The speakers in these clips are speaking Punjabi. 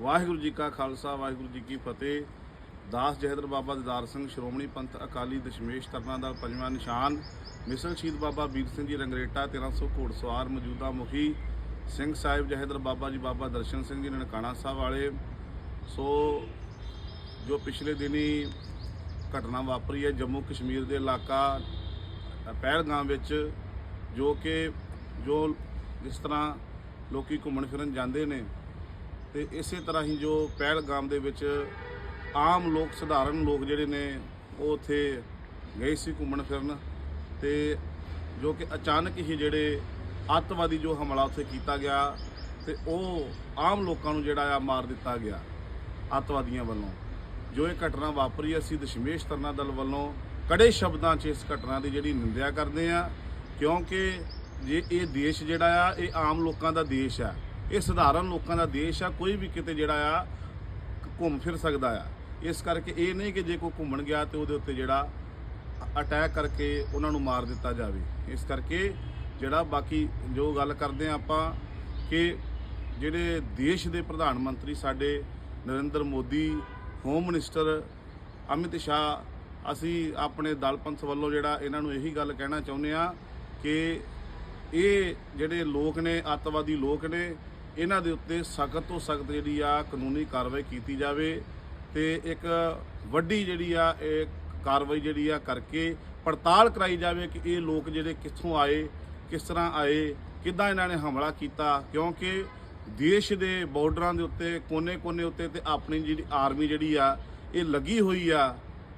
ਵਾਹਿਗੁਰੂ ਜੀ ਕਾ ਖਾਲਸਾ, ਵਾਹਿਗੁਰੂ ਜੀ ਕੀ ਫਤਿਹ। ਦਾਸ ਜਹਦਰ ਬਾਬਾ ਦਿਦਾਰ ਸਿੰਘ, ਸ਼੍ਰੋਮਣੀ ਪੰਥ ਅਕਾਲੀ ਦਸ਼ਮੇਸ਼ ਤਰਨਾ ਦਾ ਪੰਜਵਾਂ ਨਿਸ਼ਾਨ ਮਿਸਲ ਸ਼ਹੀਦ ਬਾਬਾ ਵੀਰ ਸਿੰਘ ਜੀ ਰੰਗਰੇਟਾ 1300 ਘੋੜਸਵਾਰ ਮੌਜੂਦਾ ਮੁਖੀ, ਸਿੰਘ ਸਾਹਿਬ ਜਹਦਰ ਬਾਬਾ ਜੀ ਬਾਬਾ ਦਰਸ਼ਨ ਸਿੰਘ ਜੀ ਨਨਕਾਣਾ ਸਾਹਿਬ ਵਾਲੇ। ਸੋ ਜੋ ਪਿਛਲੇ ਦਿਨੀ ਘਟਨਾ ਵਾਪਰੀ ਹੈ ਜੰਮੂ ਕਸ਼ਮੀਰ ਦੇ ਇਲਾਕਾ ਪਹਿਲਗਾਮ ਵਿੱਚ, ਜੋ ਕਿ ਜੋ ਜਿਸ ਤਰ੍ਹਾਂ ਲੋਕੀ ਘੁੰਮਣ ਫਿਰਨ ਜਾਂਦੇ ਨੇ ਤੇ ਇਸੇ ਤਰ੍ਹਾਂ ਹੀ ਜੋ ਪਹਿਲਗਾਮ ਦੇ ਵਿੱਚ ਆਮ ਲੋਕ, ਸਧਾਰਨ ਲੋਕ ਜਿਹੜੇ ਨੇ, ਉਹ ਉੱਥੇ ਗਏ ਸੀ ਘੁੰਮਣ ਫਿਰਨ ਤੇ ਜੋ ਕਿ ਅਚਾਨਕ ਹੀ ਜਿਹੜੇ ਅੱਤਵਾਦੀ ਜੋ ਹਮਲਾ ਉੱਥੇ ਕੀਤਾ ਗਿਆ ਤੇ ਉਹ ਆਮ ਲੋਕਾਂ ਨੂੰ ਜਿਹੜਾ ਆ ਮਾਰ ਦਿੱਤਾ ਗਿਆ ਅੱਤਵਾਦੀਆਂ ਵੱਲੋਂ। ਜੋ ਇਹ ਘਟਨਾ ਵਾਪਰੀ, ਅਸੀਂ ਦਸ਼ਮੇਸ਼ ਤਰਨਾ ਦਲ ਵੱਲੋਂ ਕੜੇ ਸ਼ਬਦਾਂ 'ਚ ਇਸ ਘਟਨਾ ਦੀ ਜਿਹੜੀ ਨਿੰਦਿਆ ਕਰਦੇ ਆ ਕਿਉਂਕਿ ਜੇ ਇਹ ਦੇਸ਼ ਜਿਹੜਾ ਆ, ਇਹ ਆਮ ਲੋਕਾਂ ਦਾ ਦੇਸ਼ ਆ ਇਹ ਸਧਾਰਨ ਲੋਕਾਂ ਦਾ ਦੇਸ਼ ਆ, ਕੋਈ ਵੀ ਕਿਤੇ ਜਿਹੜਾ ਆ, ਘੁੰਮ ਫਿਰ ਸਕਦਾ ਆ। ਇਸ ਕਰਕੇ ਇਹ ਨਹੀਂ ਕਿ ਜੇ ਕੋਈ ਘੁੰਮਣ ਗਿਆ ਤੇ ਉਹਦੇ ਉੱਤੇ ਜਿਹੜਾ ਅਟੈਕ ਕਰਕੇ ਉਹਨਾਂ ਨੂੰ ਮਾਰ ਦਿੱਤਾ ਜਾਵੇ। ਇਸ ਕਰਕੇ ਜਿਹੜਾ ਬਾਕੀ ਜੋ ਗੱਲ ਕਰਦੇ ਆ ਆਪਾਂ ਕਿ ਜਿਹੜੇ ਦੇਸ਼ ਦੇ ਪ੍ਰਧਾਨ ਮੰਤਰੀ ਸਾਡੇ ਨਰਿੰਦਰ ਮੋਦੀ ਹੋਮ ਮਿਨਿਸਟਰ ਅਮਿਤ ਸ਼ਾਹ, ਅਸੀਂ ਆਪਣੇ ਦਲ ਪੰਥ ਵੱਲੋਂ ਜਿਹੜਾ ਇਹਨਾਂ ਨੂੰ ਇਹੀ ਗੱਲ ਕਹਿਣਾ ਚਾਹੁੰਦੇ ਆ ਕਿ ਇਹ ਜਿਹੜੇ ਲੋਕ ਨੇ, ਅੱਤਵਾਦੀ ਲੋਕ ਨੇ ਇਹਨਾਂ ਦੇ ਉੱਤੇ ਸਖਤ ਤੋਂ ਸਖਤ ਜਿਹੜੀ ਆ ਕਾਨੂੰਨੀ ਕਾਰਵਾਈ ਕੀਤੀ ਜਾਵੇ ਤੇ ਇੱਕ ਵੱਡੀ ਜਿਹੜੀ ਆ ਇਹ ਕਾਰਵਾਈ ਜਿਹੜੀ ਆ ਕਰਕੇ ਪੜਤਾਲ ਕਰਾਈ ਜਾਵੇ ਕਿ ਇਹ ਲੋਕ ਜਿਹੜੇ ਕਿੱਥੋਂ ਆਏ ਕਿਸ ਤਰ੍ਹਾਂ ਆਏ ਕਿੱਦਾਂ ਇਹਨਾਂ ਨੇ ਹਮਲਾ ਕੀਤਾ ਕਿਉਂਕਿ ਦੇਸ਼ ਦੇ ਬਾਰਡਰਾਂ ਦੇ ਉੱਤੇ ਕੋਨੇ-ਕੋਨੇ ਉੱਤੇ ਤੇ ਆਪਣੀ ਜਿਹੜੀ ਆਰਮੀ ਜਿਹੜੀ ਆ ਇਹ ਲੱਗੀ ਹੋਈ ਆ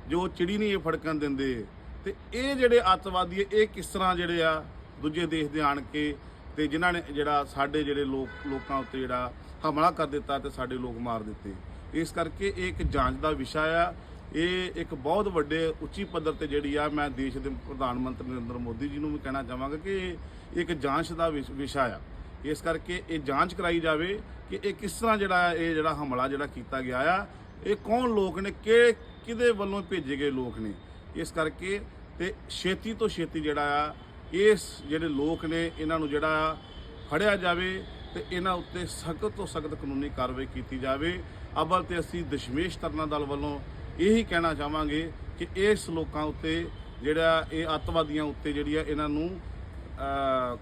ਜੋ ਚਿੜੀ ਨਹੀਂ ਇਹ ਫੜਕਣ ਦਿੰਦੇ। ਤੇ ਇਹ ਜਿਹੜੇ ਅੱਤਵਾਦੀ ਆ, ਇਹ ਕਿਸ ਤਰ੍ਹਾਂ ਜਿਹੜੇ ਆ ਦੂਜੇ ਦੇਸ਼ ਦੇ ਆਣ ਕੇ ਤੇ ਜਿਨ੍ਹਾਂ ਨੇ ਜਿਹੜਾ ਸਾਡੇ ਜਿਹੜੇ ਲੋਕ, ਲੋਕਾਂ ਉੱਤੇ ਜਿਹੜਾ ਹਮਲਾ ਕਰ ਦਿੱਤਾ ਤੇ ਸਾਡੇ ਲੋਕ ਮਾਰ ਦਿੱਤੇ। ਇਸ ਕਰਕੇ ਇਹ ਇੱਕ ਜਾਂਚ ਦਾ ਵਿਸ਼ਾ ਆ। ਇਹ ਇੱਕ ਬਹੁਤ ਵੱਡੇ ਉੱਚੀ ਪੱਧਰ ਤੇ ਜਿਹੜੀ ਆ ਮੈਂ ਦੇਸ਼ ਦੇ ਪ੍ਰਧਾਨ ਮੰਤਰੀ ਨਰਿੰਦਰ ਮੋਦੀ ਜੀ ਨੂੰ ਵੀ ਕਹਿਣਾ ਚਾਹਾਂਗਾ ਕਿ ਇਹ ਇੱਕ ਜਾਂਚ ਦਾ ਵਿਸ਼- ਵਿਸ਼ਾ ਆ। ਇਸ ਕਰਕੇ ਇਹ ਜਾਂਚ ਕਰਾਈ ਜਾਵੇ ਕਿ ਇਹ ਕਿਸ ਤਰ੍ਹਾਂ ਜਿਹੜਾ ਇਹ ਜਿਹੜਾ ਹਮਲਾ ਜਿਹੜਾ ਕੀਤਾ ਗਿਆ ਆ, ਇਹ ਕੌਣ ਲੋਕ ਨੇ ਕਿ ਕਿਹਦੇ ਵੱਲੋਂ ਭੇਜੇ ਗਏ ਲੋਕ ਨੇ। ਇਸ ਕਰਕੇ ਤੇ ਛੇਤੀ ਤੋਂ ਛੇਤੀ ਜਿਹੜਾ ਆ ਇਸ ਜਿਹੜੇ ਲੋਕ ਨੇ, ਇਹਨਾਂ ਨੂੰ ਜਿਹੜਾ ਆ ਫੜਿਆ ਜਾਵੇ ਤੇ ਇਹਨਾਂ ਉੱਤੇ ਸਖਤ ਤੋਂ ਸਖਤ ਕਾਨੂੰਨੀ ਕਾਰਵਾਈ ਕੀਤੀ ਜਾਵੇ। ਅਵਲ ਤੇ ਅਸੀਂ ਦਸ਼ਮੇਸ਼ ਤਰਨਾ ਦਲ ਵੱਲੋਂ ਇਹੀ ਕਹਿਣਾ ਚਾਹਾਂਗੇ ਕਿ ਇਸ ਲੋਕਾਂ ਉੱਤੇ ਜਿਹੜਾ ਇਹ ਅੱਤਵਾਦੀਆਂ ਉੱਤੇ ਜਿਹੜੀ ਆ ਇਹਨਾਂ ਨੂੰ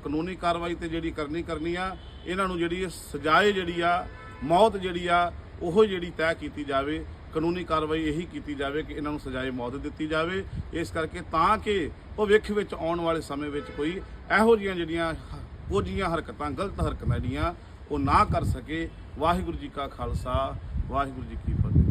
ਕਾਨੂੰਨੀ ਕਾਰਵਾਈ ਤੇ ਜਿਹੜੀ ਕਰਨੀ ਕਰਨੀ ਆ, ਇਹਨਾਂ ਨੂੰ ਜਿਹੜੀ ਸਜ਼ਾਏ ਜਿਹੜੀ ਆ, ਮੌਤ ਜਿਹੜੀ ਆ, ਉਹ ਜਿਹੜੀ ਤੈਅ ਕੀਤੀ ਜਾਵੇ। ਕਾਨੂੰਨੀ ਕਾਰਵਾਈ ਇਹੀ ਕੀਤੀ ਜਾਵੇ ਕਿ ਇਹਨਾਂ ਨੂੰ ਸਜ਼ਾਏ ਮੌਤ ਦਿੱਤੀ ਜਾਵੇ। ਇਸ ਕਰਕੇ ਤਾਂ ਕਿ ਭਵਿੱਖ ਵਿੱਚ ਆਉਣ ਵਾਲੇ ਸਮੇਂ ਵਿੱਚ ਕੋਈ ਇਹੋ ਜਿਹੀਆਂ ਜਿਹੜੀਆਂ ਕੋਝੀਆਂ ਹਰਕਤਾਂ, ਗਲਤ ਹਰਕਤਾਂ ਜਿਹੜੀਆਂ ਉਹ ਨਾ ਕਰ ਸਕੇ। ਵਾਹਿਗੁਰੂ ਜੀ ਕਾ ਖਾਲਸਾ, ਵਾਹਿਗੁਰੂ ਜੀ ਕੀ ਫਤਿਹ।